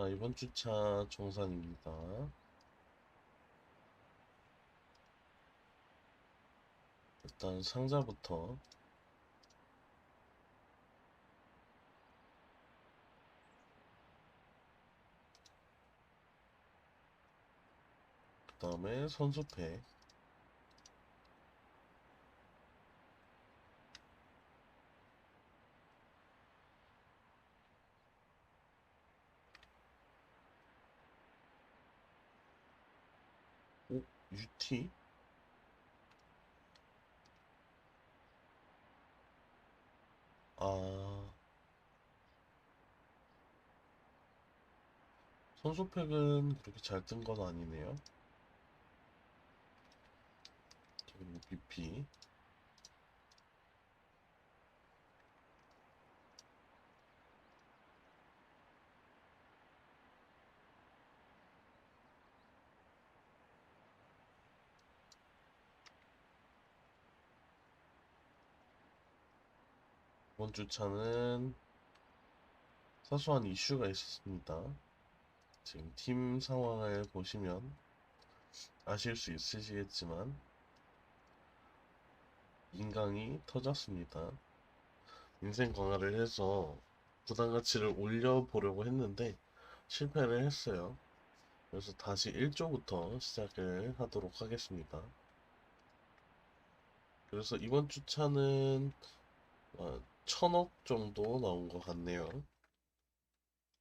아, 이번 주차 정산입니다. 일단 상자부터 그 다음에 선수패 UT? 아, 선수팩은 그렇게 잘 뜬 건 아니네요. 그리고 BP. 이번 주차는 사소한 이슈가 있었습니다. 지금 팀 상황을 보시면 아실 수 있으시겠지만 인강이 터졌습니다. 인생 강화를 해서 부담 가치를 올려보려고 했는데 실패를 했어요. 그래서 다시 1조부터 시작을 하도록 하겠습니다. 그래서 이번 주차는 어, 천억 정도 나온 것 같네요.